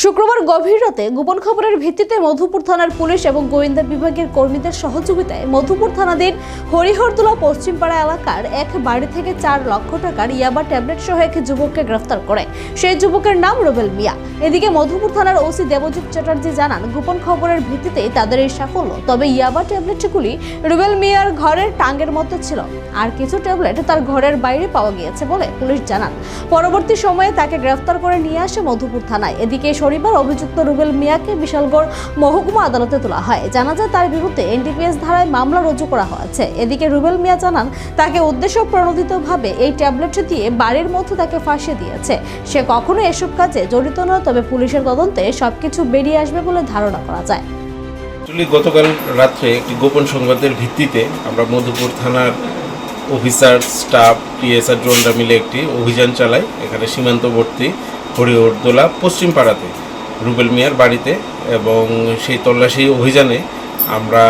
শুক্রবার গভীর রাতে গোপন খবরের ভিত্তিতে মধুপুর থানার পুলিশ এবং গোয়েন্দা বিভাগের কর্মীদের সহযোগিতায় মধুপুর থানাধীন হরিহরতলা পশ্চিমপাড়া এলাকার এক বাড়ি থেকে চার লক্ষ টাকার ইয়াবা ট্যাবলেট সহ এক যুবককে গ্রেফতার করে। সেই যুবকের নাম রুবেল মিয়া। এদিকে মধুপুর থানার ওসি দেবজিৎ চ্যাটার্জি জানান, গোপন খবরের ভিত্তিতে তাদের এই সাফল্য, তবে ইয়াবা ট্যাবলেটগুলি রুবেল মিয়ার ঘরের টাঙ্গের মতো ছিল। আর কিছু ট্যাবলেট তার ঘরের বাইরে পাওয়া গিয়েছে বলে পুলিশ জানান। পরবর্তী সময়ে তাকে গ্রেফতার করে নিয়ে আসে মধুপুর থানায়। এদিকে শনিবার অভিযুক্ত রুবেল মিয়াকে বিশালগড় মহকুমা আদালতে তোলা হয়। জানা যায়, তার বিরুদ্ধে এনডিপিএস ধারায় মামলা রুজু করা হয়েছে। এদিকে রুবেল মিয়া জানান, তাকে উদ্দেশ্য প্রণোদিতভাবে এই ট্যাবলেট দিয়ে বাড়ির মধ্যে তাকে ফাঁসিয়ে দিয়েছে। সে কখনো এসব কাজে জড়িত নয়, তবে পুলিশের তদন্তে সবকিছু বেরিয়ে আসবে বলে ধারণা করা যায়। গতকাল রাত্রে একটি গোপন সংবাদের ভিত্তিতে আমরা মধুপুর থানার অফিসার, স্টাফ, টিএসআর, জোনরা মিলে একটি অভিযান চালাই। এখানে সীমান্তবর্তী হরিহরদোলা পশ্চিম পাড়াতে রুবেল মিয়ার বাড়িতে এবং সেই তল্লাশি অভিযানে আমরা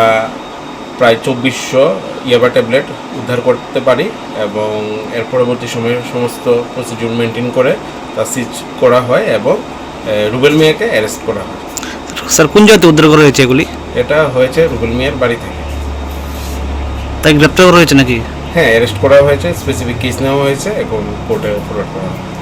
প্রায় চব্বিশশো ইয়াবা ট্যাবলেট উদ্ধার করতে পারি এবং এর পরবর্তী সময়ে সমস্ত প্রসিডিউর মেনটেন করে তা সিজ করা হয় এবং রুবেল মিয়াকে অ্যারেস্ট করা হয়। স্যার কোন জায়গাতে উদ্ধার করা হয়েছে এগুলি? এটা হয়েছে রুবেল মিয়ার বাড়ি থেকে। তাই গ্রেপ্তার করা হয়েছে নাকি? হ্যাঁ অ্যারেস্ট করা হয়েছে স্পেসিফিক কেস নেওয়া হয়েছে এবং কোর্টে ফরওয়ার্ড করা হবে